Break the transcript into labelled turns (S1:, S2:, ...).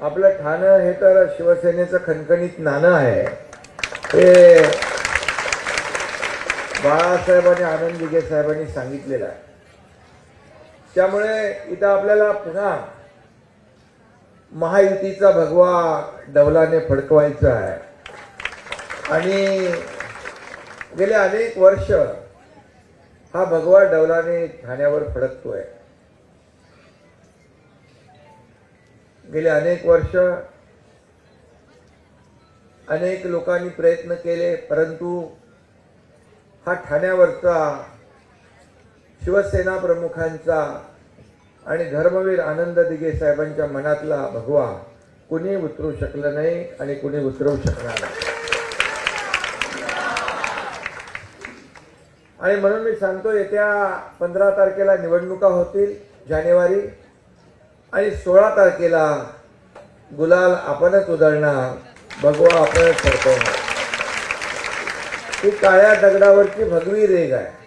S1: आपलं ठाणं हे तर शिवसेनेचं खणखणीत नाणं आहे. ते बाळासाहेबांनी आनंद दिगे साहेबांनी सांगितलेलं आहे. त्यामुळे इथं आपल्याला पुन्हा महायुतीचा भगवा डवलाने फडकवायचा आहे. आणि गेले अनेक वर्ष हा भगवा डवलाने ठाण्यावर फडकतोय. गेले अनेक वर्ष अनेक लोकांनी प्रयत्न केले परंतु हा ठाण्यावरचा शिवसेना प्रमुखांचा आणि धर्मवीर आनंद दिघे साहेबांच्या मनातला भगवा कुणी उतरू शकलं नाही आणि कुणी उतरवू शकणार नाही. आणि म्हणून मी सांगतो येत्या पंधरा तारखेला निवडणुका होतील जानेवारी. आणि सोळा तारखेला गुलाल आपणच उधळणार भगवा आपणच फडकवणार. ही काळ्या दगडावरची भगवी रेग आहे.